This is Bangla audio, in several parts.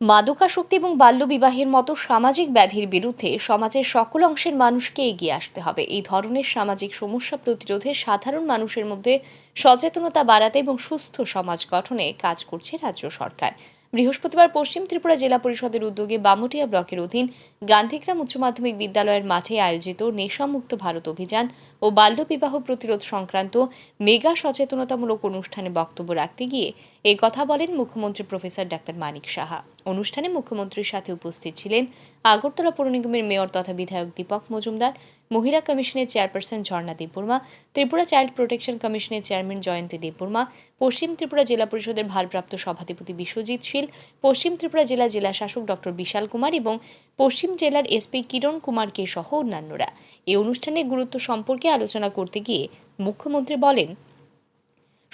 মাদকাসক্তি এবং বাল্যবিবাহের মতো সামাজিক ব্যাধির বিরুদ্ধে সমাজের সকল অংশের মানুষকে এগিয়ে আসতে হবে। এই ধরনের সামাজিক সমস্যা প্রতিরোধে সাধারণ মানুষের মধ্যে সচেতনতা বাড়াতে এবং সুস্থ সমাজ গঠনে কাজ করছে রাজ্য সরকার। বৃহস্পতিবার পশ্চিম ত্রিপুরা জেলা পরিষদের উদ্যোগে বামুটিয়া ব্লকের অধীন গান্ধীগ্রাম উচ্চ মাধ্যমিক বিদ্যালয়ের মাঠে আয়োজিত নেশামুক্ত ভারত অভিযান ও বাল্যবিবাহ প্রতিরোধ সংক্রান্ত মেগা সচেতনতামূলক অনুষ্ঠানে বক্তব্য রাখতে গিয়ে এই কথা বলেন মুখ্যমন্ত্রী প্রফেসর ডাক্তার মানিক সাহা। অনুষ্ঠানে মুখ্যমন্ত্রীর সাথে উপস্থিত ছিলেন আগরতলা পৌর নিগমের মেয়র তথা বিধায়ক দীপক মজুমদার, মহিলা কমিশনের chairperson Jharna Debbarma, Tripura child protection কমিশনের চেয়ারম্যান জয়ন্তী দেববর্মা, পশ্চিম ত্রিপুরা জেলা পরিষদের ভারপ্রাপ্ত সভাধিপতি বিশ্বজিৎ শীল, পশ্চিম ত্রিপুরা জেলা জেলা শাসক ডক্টর বিশাল কুমার এবং পশ্চিম জেলার এসপি কিরণ কুমারকে সহ অন্যান্যরা। এই অনুষ্ঠানের গুরুত্ব সম্পর্কে আলোচনা করতে গিয়ে মুখ্যমন্ত্রী বলেন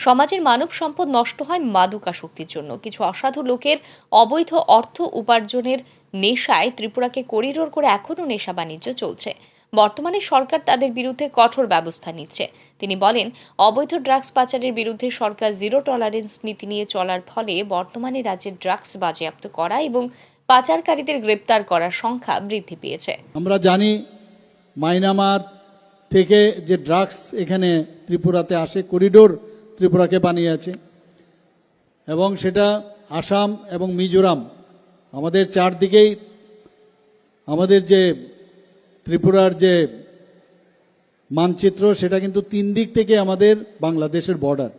সমাজের মানব সম্পদ নষ্ট হয় মাদকাসক্তির জন্য। কিছু অসাধু লোকের অবৈধ অর্থ উপার্জনের নেশায় ত্রিপুরাকে করিডোর করে এখনও নেশা বাণিজ্য চলছে। বর্তমানে সরকার তাদের বিরুদ্ধে কঠোর ব্যবস্থা নিচ্ছে। তিনি বলেন, অবৈধ ড্রাগস পাচারের বিরুদ্ধে সরকার জিরো টলারেন্স নীতি নিয়ে চলার ফলে বর্তমানে রাজ্যে ড্রাগস বাজেয়াপ্ত করা এবং পাচারকারীদের গ্রেপ্তার করার সংখ্যা বৃদ্ধি পেয়েছে। আমরা জানি মাইনামার থেকে যে ড্রাগস এখানে ত্রিপুরাতে আসে, করিডোর ত্রিপুরাকে বানিয়েছে এবং সেটা আসাম এবং মিজোরাম, আমাদের চারদিকেই আমাদের যে ত্রিপুরার যে মানচিত্র, সেটা কিন্তু তিন দিক থেকে আমাদের বাংলাদেশের বর্ডার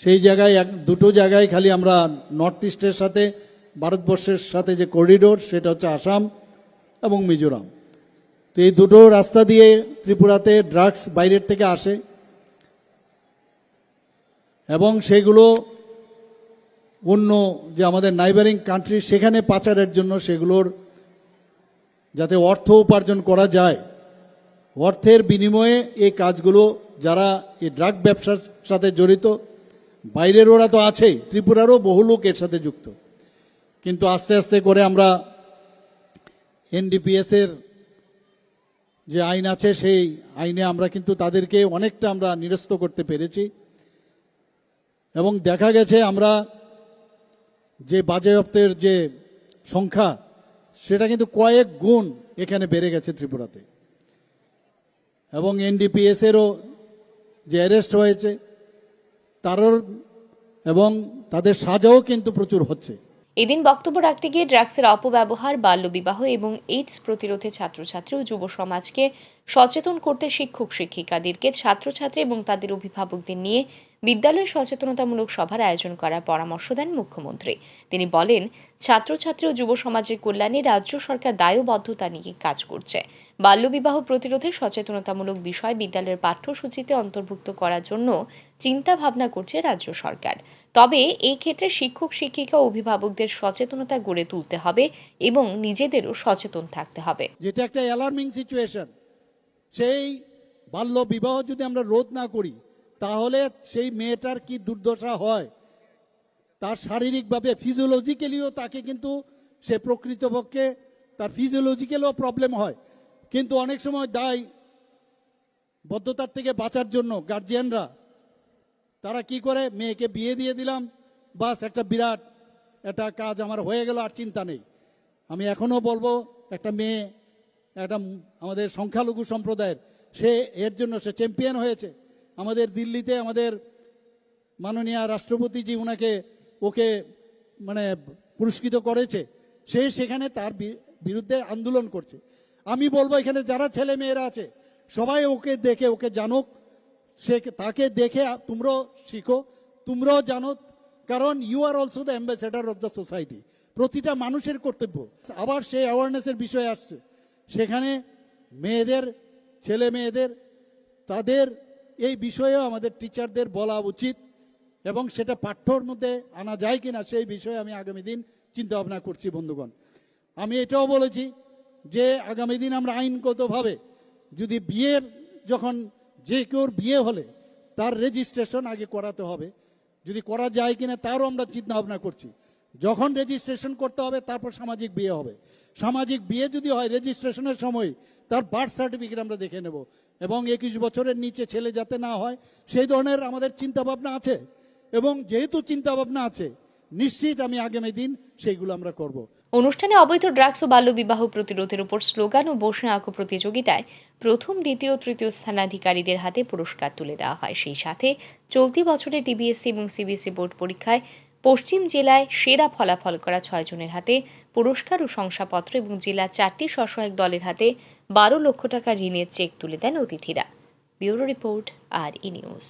সেই জায়গায় এক, দুটো জায়গায় খালি আমরা নর্থ ইস্টের সাথে, ভারতবর্ষের সাথে যে করিডোর সেটা হচ্ছে আসাম এবং মিজোরাম। তো এই দুটো রাস্তা দিয়ে ত্রিপুরাতে ড্রাগস বাইরের থেকে আসে। এবং সেগুলো অন্য যে আমাদের নাইবারিং কান্ট্রি সেখানে পাচারের জন্য সেগুলোর যাতে অর্থ উপার্জন করা যায়, অর্থের বিনিময়ে এই কাজগুলো যারা এই ড্রাগ ব্যবসার সাথে জড়িত, বাইরের ওরা তো আছেই, ত্রিপুরারও বহু লোক এর সাথে যুক্ত। কিন্তু আস্তে আস্তে করে আমরা এনডিপিএস এর যে আইন আছে, সেই আইনে আমরা কিন্তু তাদেরকে অনেকটা আমরা নিরস্ত করতে পেরেছি। এবং দেখা গেছে আমরা যে বাজেয়াপ্তের যে সংখ্যা, সেটা কিন্তু কয়েক গুণ এখানে বেড়ে গেছে ত্রিপুরাতে। এবং এনডিপিএস এরও যে অ্যারেস্ট হয়েছে, তারও এবং তাদের সাজাও কিন্তু প্রচুর হচ্ছে। এদিন বক্তব্য রাখতে গিয়ে ড্রাগসের অপব্যবহার, বাল্যবিবাহ এবং এইডস প্রতিরোধে ছাত্রছাত্রী ও যুব সমাজকে সচেতন করতে শিক্ষক শিক্ষিকাদেরকে ছাত্রছাত্রী এবং তাদের অভিভাবকদের নিয়ে বিদ্যালয়ে সচেতনতামূলক সভার আয়োজন করার পরামর্শ দেন মুখ্যমন্ত্রী। তিনি বলেন, ছাত্রছাত্রী ও যুব সমাজের কল্যাণে রাজ্য সরকার দায়বদ্ধতা নিয়ে কাজ করছে। বাল্যবিবাহ প্রতিরোধে সচেতনতামূলক বিষয় বিদ্যালয়ের পাঠ্যসূচিতে অন্তর্ভুক্ত করার জন্য চিন্তা ভাবনা করছে রাজ্য সরকার। তবে এই ক্ষেত্রে শিক্ষক শিক্ষিকা অভিভাবকদের সচেতনতা গড়ে তুলতে হবে এবং নিজেদেরও সচেতন থাকতে হবে। যেটা একটা অ্যালার্মিং সিচুয়েশন সেই বাল্য বিবাহ যদি আমরা রোধ না করি তাহলে সেই মেয়েটার কি দুর্দশা হয়? তার শারীরিকভাবে ফিজিওলজিক্যালিও তাকে কিন্তু সে প্রকৃতপক্ষে তার ফিজিওলজিক্যালও প্রবলেম হয়। কিন্তু অনেক সময় দায় বদ্ধতার থেকে বাঁচার জন্য গার্জিয়ানরা তারা কি করে? মেয়েকে বিয়ে দিয়ে দিলাম, বাস একটা বিরাট, একটা কাজ আমার হয়ে গেল আর চিন্তা নেই। আমি এখনও বলব, একটা মেয়ে, একটা আমাদের সংখ্যালঘু সম্প্রদায়ের, সে এর জন্য সে চ্যাম্পিয়ন হয়েছে। আমাদের দিল্লিতে আমাদের মাননীয় রাষ্ট্রপতিজি ওনাকে ওকে মানে পুরস্কৃত করেছে। সে সেখানে তার বিরুদ্ধে আন্দোলন করছে। আমি বলব এখানে যারা ছেলে মেয়েরা আছে, সবাই ওকে দেখে, ওকে জানুক। সে তাকে দেখে তোমরাও শিখো, তোমরাও জানো, কারণ you are also the ambassador of the society প্রতিটা মানুষের কর্তব্য। আবার সেই অ্যাওয়ারনেসের বিষয় আসছে। সেখানে মেয়েদের ছেলে মেয়েদের তাদের এই বিষয়েও আমাদের টিচারদের বলা উচিত এবং সেটা পাঠ্যর মধ্যে আনা যায় কিনা সেই বিষয়ে আমি আগামী দিন চিন্তা ভাবনা করছি বন্ধুগণ। আমি এটাও বলেছি যে আগামী দিন আমরা আইনগতভাবে যদি বিয়ের যখন যে কেউর বিয়ে হলে তার রেজিস্ট্রেশন আগে করাতে হবে। যদি করা যায় কিনা তারও আমরা চিন্তা ভাবনা করছি। যখন রেজিস্ট্রেশন করতে হবে, তারপর সামাজিক বিয়ে হবে। সামাজিক বিয়ে যদি হয় রেজিস্ট্রেশনের সময় তার বার্থ সার্টিফিকেট আমরা দেখে নেব। এবং একুশ বছরের নিচে ছেলে যাতে না হয়, সেই ধরনের আমাদের চিন্তা ভাবনা আছে। এবং যেহেতু চিন্তা ভাবনা আছে, নিশ্চিত আমি আগামী দিন সেইগুলো আমরা করব। অনুষ্ঠানে অবৈধ ড্রাগস ও বাল্যবিবাহ প্রতিরোধের উপর স্লোগান ও বসে আঁকো প্রতিযোগিতায় প্রথম, দ্বিতীয় তৃতীয় স্থানাধিকারীদের হাতে পুরস্কার তুলে দেওয়া হয়। সেই সাথে চলতি বছরে টিবিএসসি এবং সিবিএসসি বোর্ড পরীক্ষায় পশ্চিম জেলায় সেরা ফলাফল করা ছয়জনের হাতে পুরস্কার ও শংসাপত্র এবং জেলা চারটি স্বসহায়ক দলের হাতে বারো লক্ষ টাকা ঋণের চেক তুলে দেন অতিথিরা। ব্যুরো রিপোর্ট, আর ই নিউজ।